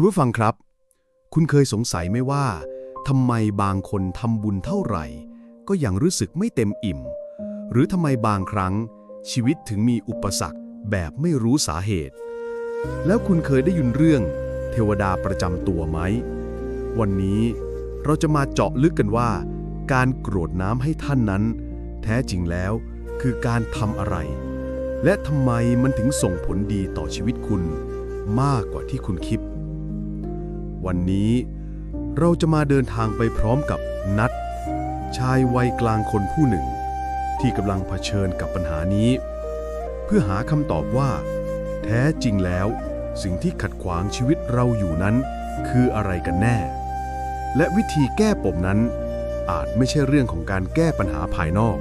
คุณผู้ฟังครับ คุณเคยสงสัยไหมว่าทำไมบางคนทำบุญเท่าไหร่ ก็ยังรู้สึกไม่เต็มอิ่ม หรือทำไมบางครั้งชีวิตถึงมีอุปสรรคแบบไม่รู้สาเหตุ แล้วคุณเคยได้ยินเรื่อง เทวดาประจำตัวไหม วันนี้เราจะมาเจาะลึกกันว่า การกรวดน้ำให้ท่านนั้น แท้จริงแล้วคือการทำอะไร และทำไมมันถึงส่งผลดีต่อชีวิตคุณ มากกว่าที่คุณคิด วันนี้เราจะมาเดินทางไปพร้อมกับนัดชายวัยกลางคนผู้หนึ่ง ที่กำลังเผชิญกับปัญหานี้ เพื่อหาคำตอบว่า แท้จริงแล้ว สิ่งที่ขัดขวางชีวิตเราอยู่นั้น คืออะไรกันแน่ และวิธีแก้ปมนั้น อาจไม่ใช่เรื่องของการแก้ปัญหาภายนอก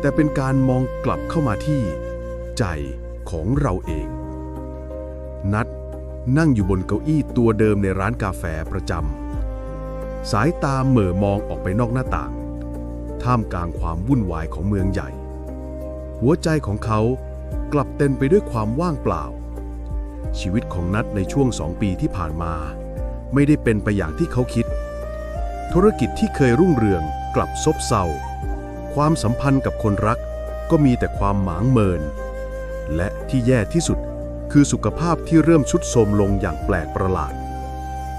แต่เป็นการมองกลับเข้ามาที่ ใจของเราเอง นัด นั่งอยู่บนเก้าอี้ตัวเดิมในร้านกาแฟประจำ สายตาเหม่อมองออกไปนอกหน้าต่าง ท่ามกลางความวุ่นวายของเมืองใหญ่ หัวใจของเขากลับเต็มไปด้วยความว่างเปล่า ชีวิตของนัดในช่วงสองปีที่ผ่านมา ไม่ได้เป็นไปอย่างที่เขาคิด ธุรกิจที่เคยรุ่งเรืองกลับซบเซา ความสัมพันธ์กับคนรักก็มีแต่ความหมางเมิน และที่แย่ที่สุด คือสุขภาพที่เริ่มชุดโทรมลงอย่างแปลกประหลาด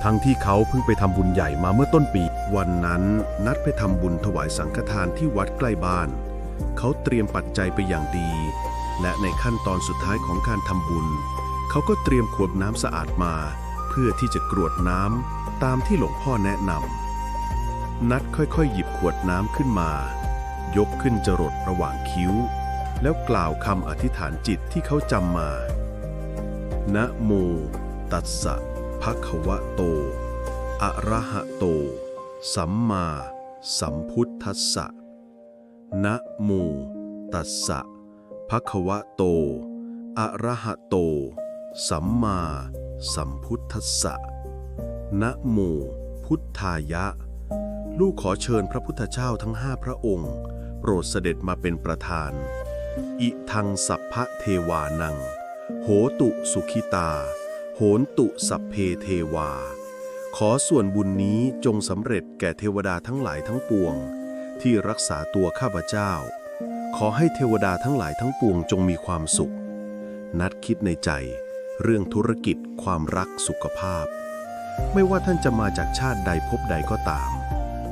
ทั้งที่เขาเพิ่งไปทำบุญใหญ่มาเมื่อต้นปี วันนั้นนัดไปทำบุญถวายสังฆทานที่วัดใกล้บ้าน เขาเตรียมปัจจัยไปอย่างดี และในขั้นตอนสุดท้ายของการทำบุญ เขาก็เตรียมขวดน้ำสะอาดมา เพื่อที่จะกรวดน้ำตามที่หลวงพ่อแนะนำนัดค่อยๆ หยิบขวดน้ำขึ้นมา ยกขึ้นจรดระหว่างคิ้ว แล้วกล่าวคำอธิษฐานจิตที่เขาจำมา นะโม ตัสสะภะคะวะโต อะระหะโต สัมมาสัมพุทธัสสะนะโม ตัสสะภะคะวะโต อะระหะโต สัมมาสัมพุทธัสสะนะโม พุทธายะ ลูกขอเชิญพระพุทธเจ้าทั้งห้าพระองค์ โปรดเสด็จมาเป็นประธาน อิทังสัพพะเทวานัง โหตุสุขิตา โหนตุสัพเพเทวา ขอส่วนบุญนี้จงสำเร็จแก่เทวดาทั้งหลายทั้งปวง ที่รักษาตัวข้าพเจ้า ขอให้เทวดาทั้งหลายทั้งปวงจงมีความสุข นัดคิดในใจ เรื่องธุรกิจความรักสุขภาพ ไม่ว่าท่านจะมาจากชาติใดภพใดก็ตาม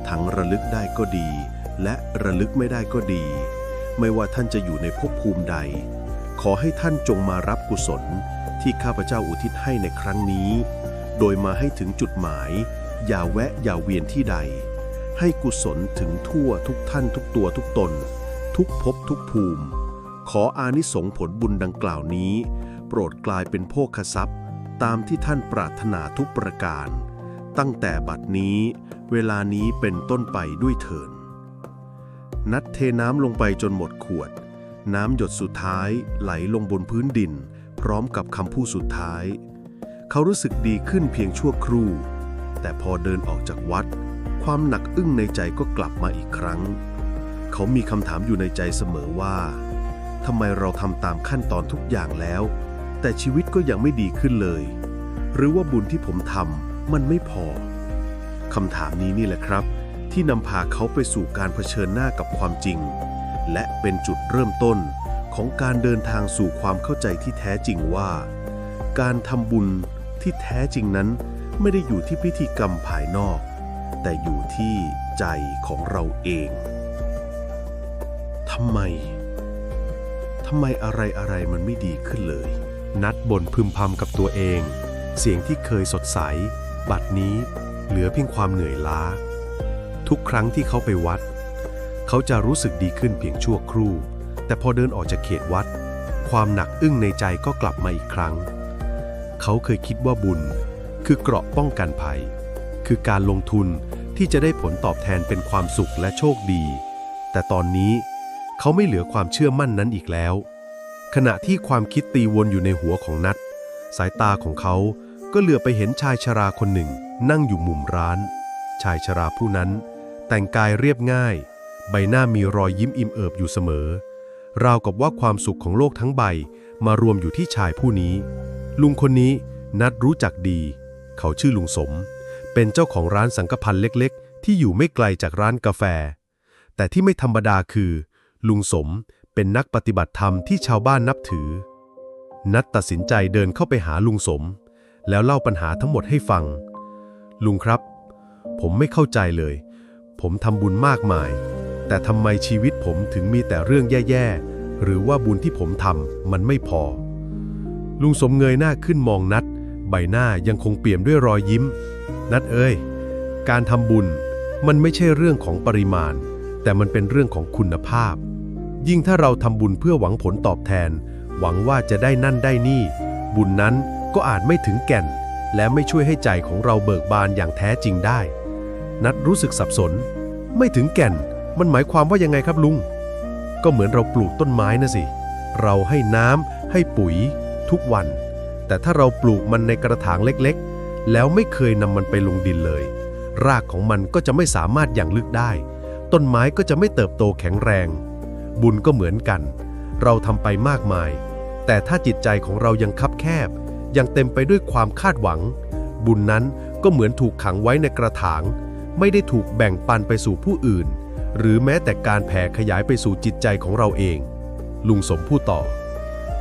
ทั้งระลึกได้ก็ดี และระลึกไม่ได้ก็ดี ไม่ว่าท่านจะอยู่ในภพภูมิใด ขอให้ท่านจงมารับกุศลที่ข้าพเจ้าอุทิศให้ในครั้งนี้ โดยมาให้ถึงจุดหมาย อย่าแวะอย่าเวียนที่ใด ให้กุศลถึงทั่วทุกท่านทุกตัวทุกตน ทุกภพทุกภูมิ ขออานิสงผลบุญดังกล่าวนี้ โปรดกลายเป็นโภคทรัพย์ ตามที่ท่านปรารถนาทุกประการ ตั้งแต่บัดนี้ เวลานี้เป็นต้นไปด้วยเถินนัดเทน้ำลงไปจนหมดขวด น้ำหยดสุดท้ายไหลลงบนพื้นดิน พร้อมกับคำพูดสุดท้าย เขารู้สึกดีขึ้นเพียงชั่วครู่ แต่พอเดินออกจากวัด ความหนักอึ้งในใจก็กลับมาอีกครั้ง เขามีคำถามอยู่ในใจเสมอว่าทำไมเราทำตามขั้นตอนทุกอย่างแล้ว แต่ชีวิตก็ยังไม่ดีขึ้นเลย หรือว่าบุญที่ผมทำมันไม่พอคำถามนี้นี่แหละครับ ที่นำพาเขาไปสู่การเผชิญหน้ากับความจริง และเป็นจุดเริ่มต้นของการเดินทางสู่ความเข้าใจที่แท้จริงว่า การทำบุญที่แท้จริงนั้นไม่ได้อยู่ที่พิธีกรรมภายนอก แต่อยู่ที่ใจของเราเองทำไมทำไมอะไรอะไรมันไม่ดีขึ้นเลย นัดบ่นพึมพำกับตัวเอง เสียงที่เคยสดใส บัดนี้เหลือเพียงความเหนื่อยล้า ทุกครั้งที่เขาไปวัด เขาจะรู้สึกดีขึ้นเพียงชั่วครู่ แต่พอเดินออกจากเขตวัด ความหนักอึ้งในใจก็กลับมาอีกครั้ง เขาเคยคิดว่าบุญ คือเกราะป้องกันภัย คือการลงทุนที่จะได้ผลตอบแทนเป็นความสุขและโชคดี แต่ตอนนี้เขาไม่เหลือความเชื่อมั่นนั้นอีกแล้ว ขณะที่ความคิดตีวนอยู่ในหัวของนัดสายตาของเขาก็เหลือไปเห็นชายชราคนหนึ่ง นั่งอยู่มุมร้าน ชายชราผู้นั้น แต่งกายเรียบง่าย ใบหน้ามีรอยยิ้มอิ่มเอิบอยู่เสมอ ราวกับว่าความสุขของโลกทั้งใบมารวมอยู่ที่ชายผู้นี้ ลุงคนนี้นัดรู้จักดี เขาชื่อลุงสม เป็นเจ้าของร้านสังกพันเล็กๆ ที่อยู่ไม่ไกลจากร้านกาแฟ แต่ที่ไม่ธรรมดาคือ ลุงสมเป็นนักปฏิบัติธรรมที่ชาวบ้านนับถือ นัดตัดสินใจเดินเข้าไปหาลุงสม แล้วเล่าปัญหาทั้งหมดให้ฟัง ลุงครับ ผมไม่เข้าใจเลย ผมทำบุญมากมาย แต่ทำไมชีวิตผมถึงมีแต่เรื่องแย่ๆ หรือว่าบุญที่ผมทำมันไม่พอ ลุงสมเงยหน้าขึ้นมองนัด ใบหน้ายังคงเปี่ยมด้วยรอยยิ้ม นัดเอ้ย การทำบุญมันไม่ใช่เรื่องของปริมาณ แต่มันเป็นเรื่องของคุณภาพ ยิ่งถ้าเราทำบุญเพื่อหวังผลตอบแทน หวังว่าจะได้นั่นได้นี่ บุญนั้นก็อาจไม่ถึงแก่น และไม่ช่วยให้ใจของเราเบิกบานอย่างแท้จริงได้ นัดรู้สึกสับสน ไม่ถึงแก่น มันหมายความว่ายังไงครับลุง ก็เหมือนเราปลูกต้นไม้นะสิ เราให้น้ำให้ปุ๋ย ทุกวัน แต่ถ้าเราปลูกมันในกระถางเล็กๆ แล้วไม่เคยนำมันไปลงดินเลย รากของมันก็จะไม่สามารถอย่างลึกได้ ต้นไม้ก็จะไม่เติบโตแข็งแรง บุญก็เหมือนกัน เราทำไปมากมาย แต่ถ้าจิตใจของเรายังคับแคบ ยังเต็มไปด้วยความคาดหวัง บุญนั้นก็เหมือนถูกขังไว้ในกระถาง ไม่ได้ถูกแบ่งปันไปสู่ผู้อื่น หรือแม้แต่การแผ่ขยายไปสู่จิตใจของเราเอง ลุงสมพูดต่อ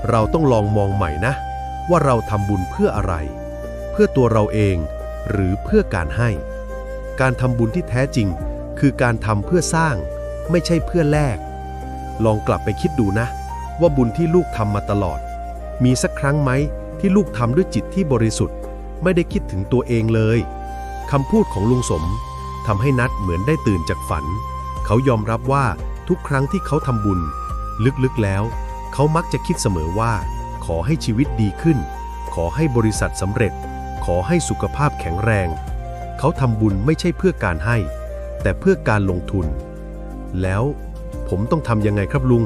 เราต้องลองมองใหม่นะ ว่าเราทำบุญเพื่ออะไร เพื่อตัวเราเอง หรือเพื่อการให้ การทำบุญที่แท้จริง คือการทำเพื่อสร้าง ไม่ใช่เพื่อแลกลองกลับไปคิดดูนะ ว่าบุญที่ลูกทำมาตลอด มีสักครั้งไหมที่ลูกทำด้วยจิตที่บริสุทธิ์ ไม่ได้คิดถึงตัวเองเลยคำพูดของลุงสมทำให้นัดเหมือนได้ตื่นจากฝัน เขายอมรับว่าทุกครั้งที่เขาทำบุญ ลึกๆแล้ว เขามักจะคิดเสมอว่า ขอให้ชีวิตดีขึ้น ขอให้บริษัทสำเร็จ ขอให้สุขภาพแข็งแรง เขาทำบุญไม่ใช่เพื่อการให้ แต่เพื่อการลงทุน แล้วผมต้องทำยังไงครับลุง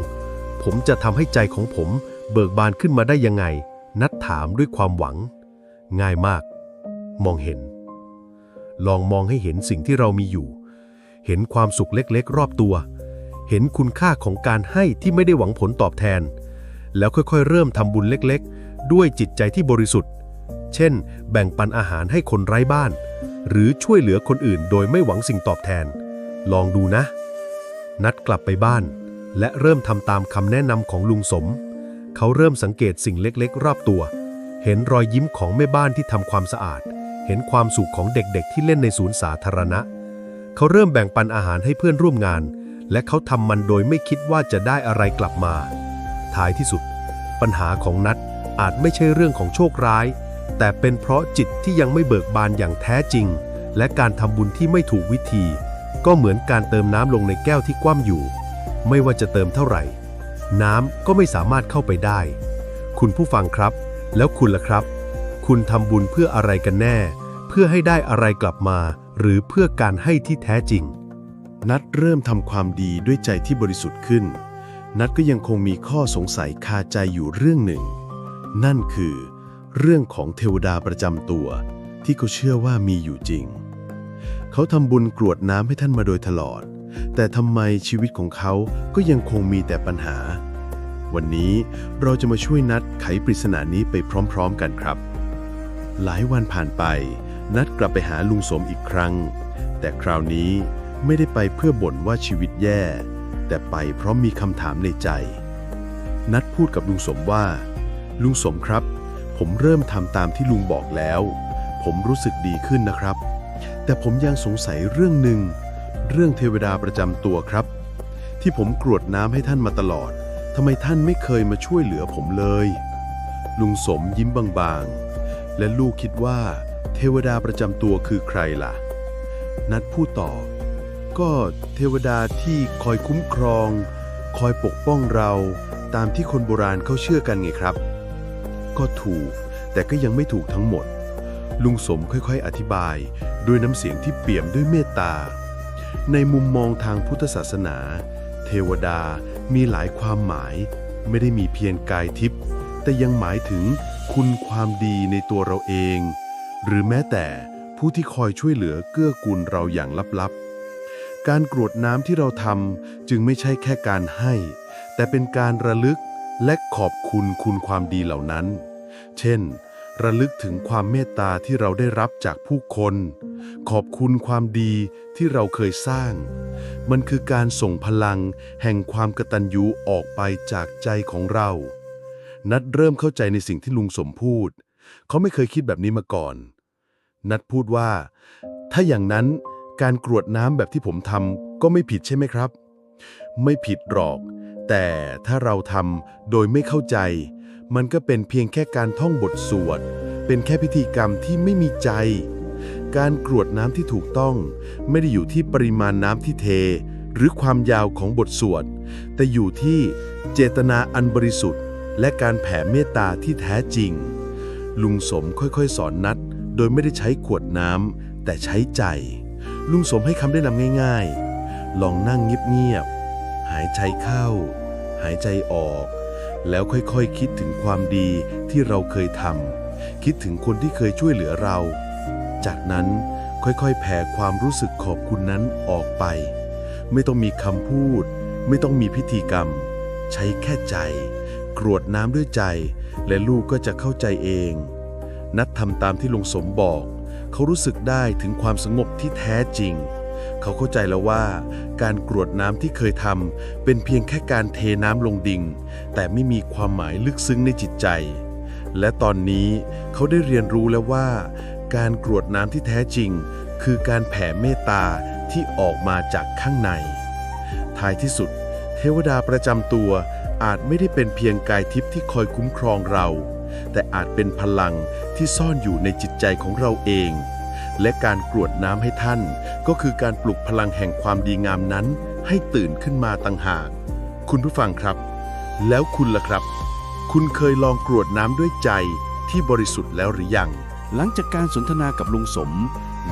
ผมจะทำให้ใจของผมเบิกบานขึ้นมาได้ยังไง นัดถามด้วยความหวัง ง่ายมาก มองเห็น ลองมองให้เห็นสิ่งที่เรามีอยู่ เห็นความสุขเล็กๆ รอบตัว เห็นคุณค่าของการให้ที่ไม่ได้หวังผลตอบแทน แล้วค่อยๆ เริ่มทำบุญเล็กๆ ด้วยจิตใจที่บริสุทธิ์ เช่น แบ่งปันอาหารให้คนไร้บ้าน หรือช่วยเหลือคนอื่นโดยไม่หวังสิ่งตอบแทน ลองดูนะ นัดกลับไปบ้าน และเริ่มทำตามคำแนะนำของลุงสม เขาเริ่มสังเกตสิ่งเล็กๆ รอบตัว เห็นรอยยิ้มของแม่บ้านที่ทำความสะอาด เห็นความสุขของเด็กๆ ที่เล่นในสวนย์สาธารณะ เขาเริ่มแบ่งปันอาหารให้เพื่อนร่วมงาน และเขาทำมันโดยไม่คิดว่าจะได้อะไรกลับมา ท้ายที่สุด ปัญหาของนัดอาจไม่ใช่เรื่องของโชคร้าย แต่เป็นเพราะจิตที่ยังไม่เบิกบานอย่างแท้จริง และการทำบุญที่ไม่ถูกวิธี ก็เหมือนการเติมน้ำลงในแก้วที่คว่ำอยู่ ไม่ว่าจะเติมเท่าไหร่ น้ำก็ไม่สามารถเข้าไปได้ คุณผู้ฟังครับ แล้วคุณล่ะครับ คุณทำบุญเพื่ออะไรกันแน่ เพื่อให้ได้อะไรกลับมา หรือเพื่อการให้ที่แท้จริง นัดเริ่มทำความดีด้วยใจที่บริสุทธิ์ขึ้น นัดก็ยังคงมีข้อสงสัยคาใจอยู่เรื่องหนึ่ง นั่นคือ เรื่องของเทวดาประจำตัว ที่เขาเชื่อว่ามีอยู่จริง เขาทำบุญกรวดน้ำให้ท่านมาโดยตลอด แต่ทำไมชีวิตของเขาก็ยังคงมีแต่ปัญหา วันนี้เราจะมาช่วยนัดไขปริศนานี้ไปพร้อม ๆ กันครับ หลายวันผ่านไป นัดกลับไปหาลุงสมอีกครั้ง แต่คราวนี้ไม่ได้ไปเพื่อบ่นว่าชีวิตแย่ แต่ไปเพราะมีคำถามในใจ นัดพูดกับลุงสมว่า ลุงสมครับ ผมเริ่มทำตามที่ลุงบอกแล้ว ผมรู้สึกดีขึ้นนะครับ แต่ผมยังสงสัยเรื่องหนึ่ง เรื่องเทวดาประจำตัวครับ ที่ผมกรวดน้ำให้ท่านมาตลอดทำไมท่านไม่เคยมาช่วยเหลือผมเลย ลุงสมยิ้มบางๆ และลูกคิดว่า เทวดาประจำตัวคือใครล่ะ นัดพูดต่อ ก็เทวดาที่คอยคุ้มครอง คอยปกป้องเราตามที่คนโบราณเขาเชื่อกันไงครับ ก็ถูก แต่ก็ยังไม่ถูกทั้งหมด ลุงสมค่อยๆ อธิบาย ด้วยน้ำเสียงที่เปี่ยมด้วยเมตตา ในมุมมองทางพุทธศาสนา เทวดามีหลายความหมาย ไม่ได้มีเพียงกายทิพย์แต่ยังหมายถึงคุณความดีในตัวเราเอง หรือแม้แต่ผู้ที่คอยช่วยเหลือเกื้อกูลเราอย่างลับๆ การกรวดน้ำที่เราทำจึงไม่ใช่แค่การให้ แต่เป็นการระลึกและขอบคุณคุณความดีเหล่านั้น เช่น ระลึกถึงความเมตตาที่เราได้รับจากผู้คน ขอบคุณความดีที่เราเคยสร้าง มันคือการส่งพลังแห่งความกตัญญูออกไปจากใจของเรา นัดเริ่มเข้าใจในสิ่งที่ลุงสมพูด เขาไม่เคยคิดแบบนี้มาก่อน นัดพูดว่า ถ้าอย่างนั้นการกรวดน้ำแบบที่ผมทำก็ไม่ผิดใช่ไหมครับ ไม่ผิดหรอก แต่ถ้าเราทำโดยไม่เข้าใจ มันก็เป็นเพียงแค่การท่องบทสวด เป็นแค่พิธีกรรมที่ไม่มีใจ การกรวดน้ำที่ถูกต้อง ไม่ได้อยู่ที่ปริมาณน้ำที่เท หรือความยาวของบทสวด แต่อยู่ที่เจตนาอันบริสุทธิ์ และการแผ่เมตตาที่แท้จริง ลุงสมค่อยๆ สอนนัด โดยไม่ได้ใช้ขวดน้ำแต่ใช้ใจ ลุงสมให้คำแนะนำง่ายๆ ลองนั่งเงียบๆ หายใจเข้า หายใจออก แล้วค่อยๆคคิดถึงความดีที่เราเคยทำคิดถึงคนที่เคยช่วยเหลือเรา จากนั้นค่อยๆ แผ่ความรู้สึกขอบคุณนั้นออกไป ไม่ต้องมีคำพูด ไม่ต้องมีพิธีกรรม ใช้แค่ใจ กรวดน้ำด้วยใจ และลูกก็จะเข้าใจเอง นัดทำตามที่ลุงสมบอก เขารู้สึกได้ถึงความสงบที่แท้จริง เขาเข้าใจแล้วว่า การกรวดน้ำที่เคยทำเป็นเพียงแค่การเทน้ำลงดิงแต่ไม่มีความหมายลึกซึ้งในจิตใจ และตอนนี้เขาได้เรียนรู้แล้วว่า การกรวดน้ำที่แท้จริง คือการแผ่เมตตาที่ออกมาจากข้างใน ท้ายที่สุด เทวดาประจำตัวอาจไม่ได้เป็นเพียงกายทิพย์ที่คอยคุ้มครองเรา แต่อาจเป็นพลังที่ซ่อนอยู่ในจิตใจของเราเอง และการกรวดน้ำให้ท่าน ก็คือการปลุกพลังแห่งความดีงามนั้น ให้ตื่นขึ้นมาต่างหาก คุณผู้ฟังครับ แล้วคุณล่ะครับ คุณเคยลองกรวดน้ำด้วยใจที่บริสุทธิ์แล้วหรือยัง หลังจากการสนทนากับลุงสม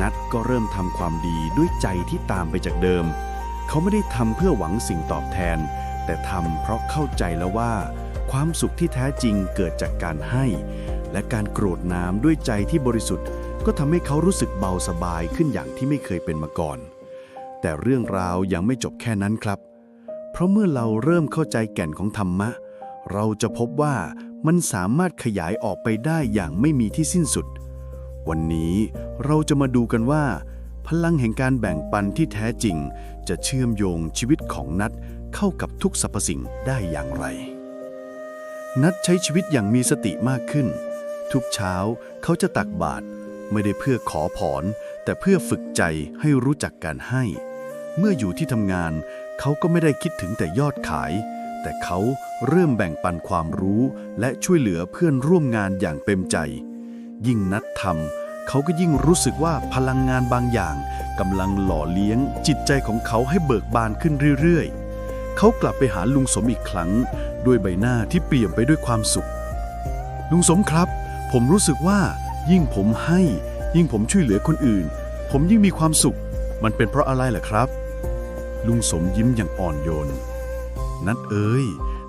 นัดก็เริ่มทำความดีด้วยใจที่ตามไปจากเดิม เขาไม่ได้ทำเพื่อหวังสิ่งตอบแทน แต่ทำเพราะเข้าใจแล้วว่า ความสุขที่แท้จริงเกิดจากการให้ และการโกรธน้ำด้วยใจที่บริสุทธิ์ ก็ทำให้เขารู้สึกเบาสบายขึ้นอย่างที่ไม่เคยเป็นมาก่อน แต่เรื่องราวยังไม่จบแค่นั้นครับ เพราะเมื่อเราเริ่มเข้าใจแก่นของธรรมะ เราจะพบว่ามันสามารถขยายออกไปได้อย่างไม่มีที่สิ้นสุด วันนี้เราจะมาดูกันว่า พลังแห่งการแบ่งปันที่แท้จริง จะเชื่อมโยงชีวิตของนัดเข้ากับทุกสรรพสิ่งได้อย่างไร นัดใช้ชีวิตอย่างมีสติมากขึ้น ทุกเช้าเขาจะตักบาตรไม่ได้เพื่อขอผอน แต่เพื่อฝึกใจให้รู้จักการให้ เมื่ออยู่ที่ทำงานเขาก็ไม่ได้คิดถึงแต่ยอดขาย แต่เขาเริ่มแบ่งปันความรู้และช่วยเหลือเพื่อนร่วมงานอย่างเต็มใจ ยิ่งนัดทำเขาก็ยิ่งรู้สึกว่าพลังงานบางอย่างกำลังหล่อเลี้ยงจิตใจของเขาให้เบิกบานขึ้นเรื่อยๆ เขากลับไปหาลุงสมอีกครั้ง ด้วยใบหน้าที่เปี่ยมไปด้วยความสุข ลุงสมครับ ผมรู้สึกว่า ยิ่งผมให้ ยิ่งผมช่วยเหลือคนอื่น ผมยิ่งมีความสุข มันเป็นเพราะอะไรล่ะครับ ลุงสมยิ้มอย่างอ่อนโยน นัดเอ้ย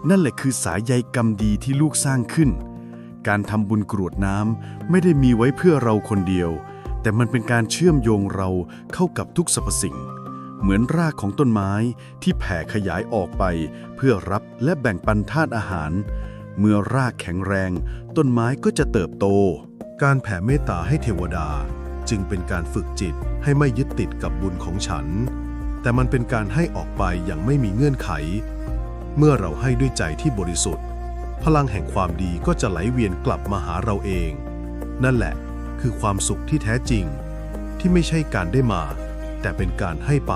นั่นแหละคือสายใยกรรมดีที่ลูกสร้างขึ้น การทำบุญกรวดน้ำไม่ได้มีไว้เพื่อเราคนเดียว แต่มันเป็นการเชื่อมโยงเราเข้ากับทุกสรรพสิ่ง เหมือนรากของต้นไม้ที่แผ่ขยายออกไป เพื่อรับและแบ่งปันธาตุอาหาร เมื่อรากแข็งแรง ต้นไม้ก็จะเติบโต การแผ่เมตตาให้เทวดา จึงเป็นการฝึกจิตให้ไม่ยึดติดกับบุญของฉัน แต่มันเป็นการให้ออกไปอย่างไม่มีเงื่อนไข เมื่อเราให้ด้วยใจที่บริสุทธิ์ พลังแห่งความดีก็จะไหลเวียนกลับมาหาเราเอง นั่นแหละคือความสุขที่แท้จริง ที่ไม่ใช่การได้มา แต่เป็นการให้ไป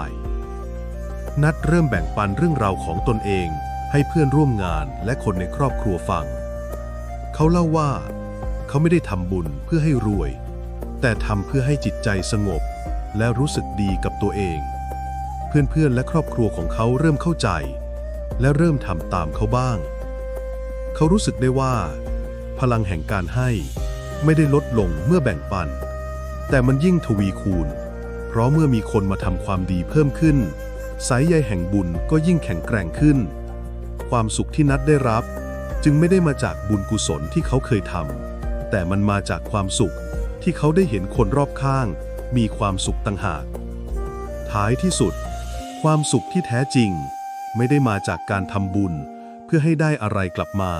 นัดเริ่มแบ่งปันเรื่องราวของตนเองให้เพื่อนร่วมงานและคนในครอบครัวฟัง เขาเล่าว่า เขาไม่ได้ทำบุญเพื่อให้รวย แต่ทำเพื่อให้จิตใจสงบ และรู้สึกดีกับตัวเอง เพื่อนๆและครอบครัวของเขาเริ่มเข้าใจ และเริ่มทำตามเขาบ้าง เขารู้สึกได้ว่า พลังแห่งการให้ไม่ได้ลดลงเมื่อแบ่งปัน แต่มันยิ่งทวีคูณ เพราะเมื่อมีคนมาทำความดีเพิ่มขึ้น สายใยแห่งบุญก็ยิ่งแข็งแกร่งขึ้น ความสุขที่นัดได้รับ จึงไม่ได้มาจากบุญกุศลที่เขาเคยทำแต่มันมาจากความสุขที่เขาได้เห็นคนรอบข้าง มีความสุขต่างหาก ท้ายที่สุด ความสุขที่แท้จริง ไม่ได้มาจากการทำบุญเพื่อให้ได้อะไรกลับมา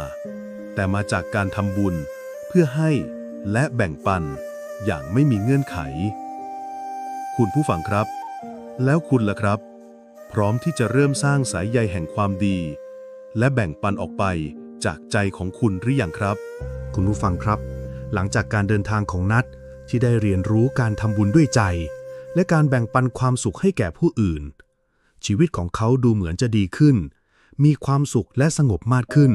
แต่มาจากการทำบุญเพื่อให้และแบ่งปันอย่างไม่มีเงื่อนไข คุณผู้ฟังครับ แล้วคุณล่ะครับ พร้อมที่จะเริ่มสร้างสายใยแห่งความดี และแบ่งปันออกไปจากใจของคุณหรือยังครับ คุณผู้ฟังครับ หลังจากการเดินทางของนัทที่ได้เรียนรู้การทำบุญด้วยใจ และการแบ่งปันความสุขให้แก่ผู้อื่น ชีวิตของเขาดูเหมือนจะดีขึ้น มีความสุขและสงบมากขึ้น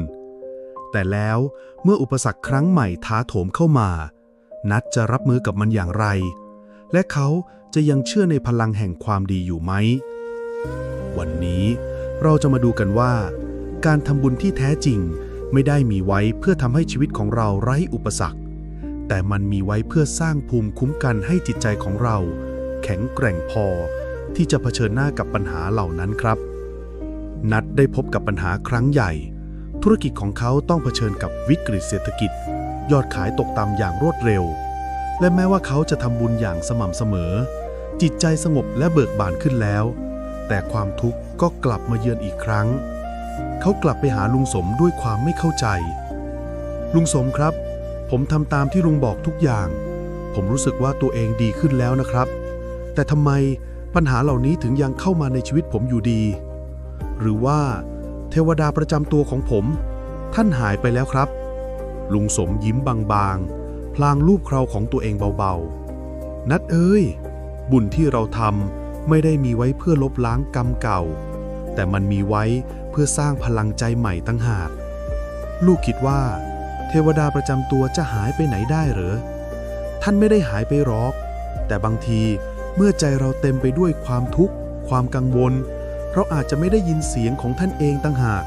แต่แล้วเมื่ออุปสรรคครั้งใหม่ท้าโถมเข้ามา นัทจะรับมือกับมันอย่างไร และเขาจะยังเชื่อในพลังแห่งความดีอยู่ไหม วันนี้เราจะมาดูกันว่า การทำบุญที่แท้จริงไม่ได้มีไว้เพื่อทำให้ชีวิตของเราไร้อุปสรรค แต่มันมีไว้เพื่อสร้างภูมิคุ้มกันให้จิตใจของเรา แข็งแกร่งพอ ที่จะเผชิญหน้ากับปัญหาเหล่านั้นครับ นัดได้พบกับปัญหาครั้งใหญ่ ธุรกิจของเขาต้องเผชิญกับวิกฤตเศรษฐกิจ ยอดขายตกต่ำอย่างรวดเร็ว และแม้ว่าเขาจะทำบุญอย่างสม่ำเสมอ จิตใจสงบและเบิกบานขึ้นแล้ว แต่ความทุกข์ก็กลับมาเยือนอีกครั้ง เขากลับไปหาลุงสมด้วยความไม่เข้าใจ ลุงสมครับ ผมทำตามที่ลุงบอกทุกอย่าง ผมรู้สึกว่าตัวเองดีขึ้นแล้วนะครับ แต่ทำไมปัญหาเหล่านี้ถึงยังเข้ามาในชีวิตผมอยู่ดี หรือว่า เทวดาประจำตัวของผม ท่านหายไปแล้วครับ ลุงสมยิ้มบางๆ ลางรูปเคราของตัวเองเบาๆ นัดเอ้ย บุญที่เราทำไม่ได้มีไว้เพื่อลบล้างกรรมเก่า แต่มันมีไว้เพื่อสร้างพลังใจใหม่ตั้งหาก ลูกคิดว่า เทวดาประจำตัวจะหายไปไหนได้เหรอท่านไม่ได้หายไปหรอก แต่บางทีเมื่อใจเราเต็มไปด้วยความทุกข์ ความกังวล เราอาจจะไม่ได้ยินเสียงของท่านเองตั้งหาก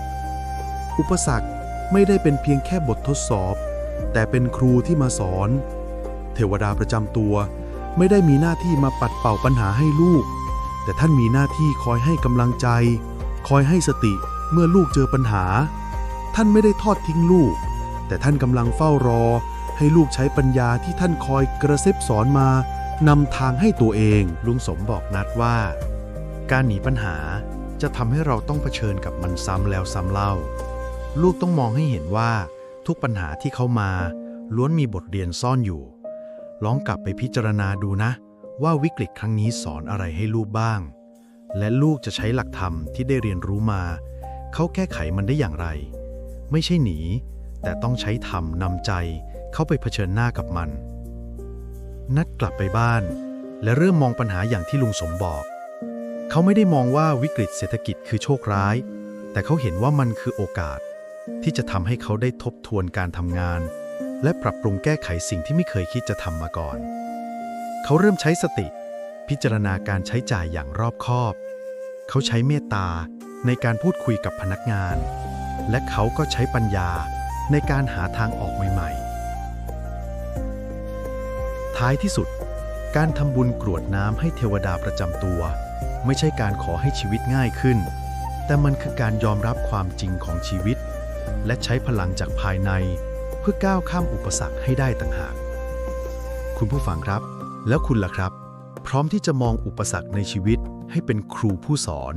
อุปสรรคไม่ได้เป็นเพียงแค่บททดสอบ แต่เป็นครูที่มาสอน เทวดาประจำตัว ไม่ได้มีหน้าที่มาปัดเป่าปัญหาให้ลูก แต่ท่านมีหน้าที่คอยให้กำลังใจ คอยให้สติเมื่อลูกเจอปัญหา ท่านไม่ได้ทอดทิ้งลูก แต่ท่านกำลังเฝ้ารอ ให้ลูกใช้ปัญญาที่ท่านคอยกระซิบสอนมานำทางให้ตัวเอง ลุงสมบอกนัดว่า การหนีปัญหาจะทำให้เราต้องเผชิญกับมันซ้ำแล้วซ้ำเล่า ลูกต้องมองให้เห็นว่า ทุกปัญหาที่เข้ามา ล้วนมีบทเรียนซ่อนอยู่ ลองกลับไปพิจารณาดูนะ ว่าวิกฤตครั้งนี้สอนอะไรให้ลูกบ้าง และลูกจะใช้หลักธรรมที่ได้เรียนรู้มา เขาแก้ไขมันได้อย่างไร ไม่ใช่หนี แต่ต้องใช้ธรรมนำใจเข้าไปเผชิญหน้ากับมัน นัดกลับไปบ้าน และเริ่มมองปัญหาอย่างที่ลุงสมบอก เขาไม่ได้มองว่าวิกฤตเศรษฐกิจคือโชคร้าย แต่เขาเห็นว่ามันคือโอกาส ที่จะทำให้เขาได้ทบทวนการทำงาน และปรับปรุงแก้ไขสิ่งที่ไม่เคยคิดจะทำมาก่อน เขาเริ่มใช้สติ พิจารณาการใช้จ่ายอย่างรอบคอบ เขาใช้เมตตาในการพูดคุยกับพนักงาน และเขาก็ใช้ปัญญาในการหาทางออกใหม่ ๆ ท้ายที่สุด การทำบุญกรวดน้ำให้เทวดาประจำตัว ไม่ใช่การขอให้ชีวิตง่ายขึ้น แต่มันคือการยอมรับความจริงของชีวิต และใช้พลังจากภายใน เพื่อก้าวข้ามอุปสรรคให้ได้ต่างหาก คุณผู้ฟังครับ แล้วคุณล่ะครับ พร้อมที่จะมองอุปสรรคในชีวิตให้เป็นครูผู้สอน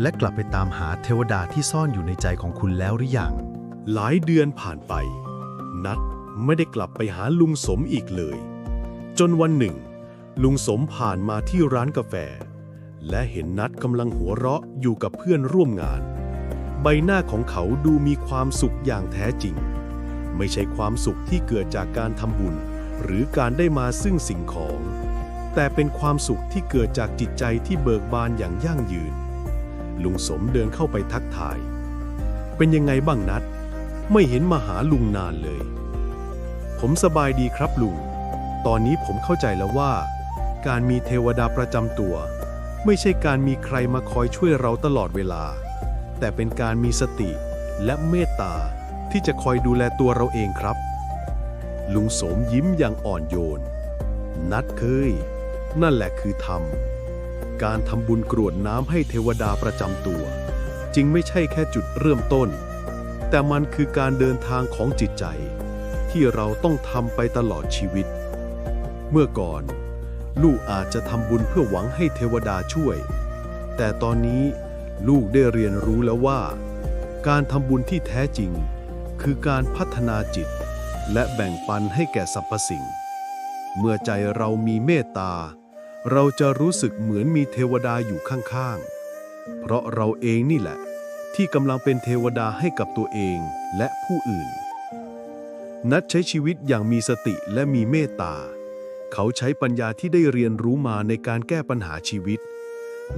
และกลับไปตามหาเทวดาที่ซ่อนอยู่ในใจของคุณแล้วหรือยัง หลายเดือนผ่านไป นัดไม่ได้กลับไปหาลุงสมอีกเลย จนวันหนึ่ง ลุงสมผ่านมาที่ร้านกาแฟ และเห็นนัดกำลังหัวเราะอยู่กับเพื่อนร่วมงาน ใบหน้าของเขาดูมีความสุขอย่างแท้จริง ไม่ใช่ความสุขที่เกิดจากการทำบุญ หรือการได้มาซึ่งสิ่งของ แต่เป็นความสุขที่เกิดจากจิตใจที่เบิกบานอย่างยั่งยืน ลุงสมเดินเข้าไปทักทาย เป็นยังไงบ้างนัด ไม่เห็นมาหาลุงนานเลย ผมสบายดีครับลุง ตอนนี้ผมเข้าใจแล้วว่า การมีเทวดาประจำตัว ไม่ใช่การมีใครมาคอยช่วยเราตลอดเวลา แต่เป็นการมีสติและเมตตาที่จะคอยดูแลตัวเราเองครับ ลุงสมยิ้มอย่างอ่อนโยน นัดเคย นั่นแหละคือธรรม การทำบุญกรวดน้ำให้เทวดาประจำตัว จริงไม่ใช่แค่จุดเริ่มต้น แต่มันคือการเดินทางของจิตใจ ที่เราต้องทำไปตลอดชีวิต เมื่อก่อน ลูกอาจจะทำบุญเพื่อหวังให้เทวดาช่วย แต่ตอนนี้ ลูกได้เรียนรู้แล้วว่า การทำบุญที่แท้จริง คือการพัฒนาจิต และแบ่งปันให้แก่สรรพสิ่ง เมื่อใจเรามีเมตตา เราจะรู้สึกเหมือนมีเทวดาอยู่ข้างๆ เพราะเราเองนี่แหละ ที่กำลังเป็นเทวดาให้กับตัวเองและผู้อื่น นัดใช้ชีวิตอย่างมีสติและมีเมตตา เขาใช้ปัญญาที่ได้เรียนรู้มาในการแก้ปัญหาชีวิต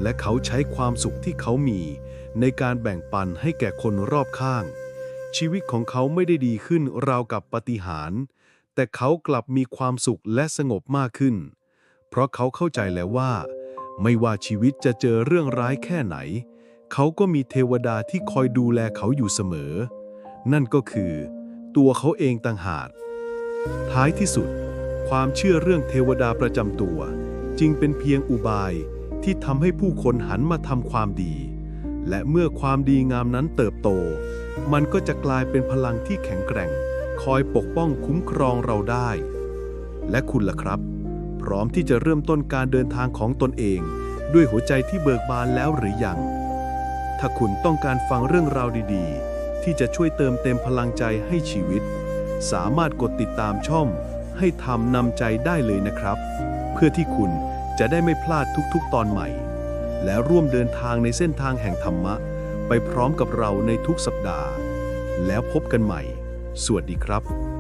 และเขาใช้ความสุขที่เขามีในการแบ่งปันให้แก่คนรอบข้าง ชีวิตของเขาไม่ได้ดีขึ้นราวกับปฏิหาร แต่เขากลับมีความสุขและสงบมากขึ้น เพราะเขาเข้าใจแล้วว่า ไม่ว่าชีวิตจะเจอเรื่องร้ายแค่ไหน เขาก็มีเทวดาที่คอยดูแลเขาอยู่เสมอ นั่นก็คือ ตัวเขาเองต่างหากท้ายที่สุด ความเชื่อเรื่องเทวดาประจำตัว จึงเป็นเพียงอุบาย ที่ทำให้ผู้คนหันมาทำความดี และเมื่อความดีงามนั้นเติบโต มันก็จะกลายเป็นพลังที่แข็งแกร่ง คอยปกป้องคุ้มครองเราได้ และคุณล่ะครับ พร้อมที่จะเริ่มต้นการเดินทางของตนเอง ด้วยหัวใจที่เบิกบานแล้วหรือยัง ถ้าคุณต้องการฟังเรื่องราวดีๆ ที่จะช่วยเติมเต็มพลังใจให้ชีวิต สามารถกดติดตามช่องให้ทำนำใจได้เลยนะครับ เพื่อที่คุณ จะได้ไม่พลาดทุกๆ ตอนใหม่ และร่วมเดินทางในเส้นทางแห่งธรรมะ ไปพร้อมกับเราในทุกสัปดาห์ แล้วพบกันใหม่ สวัสดีครับ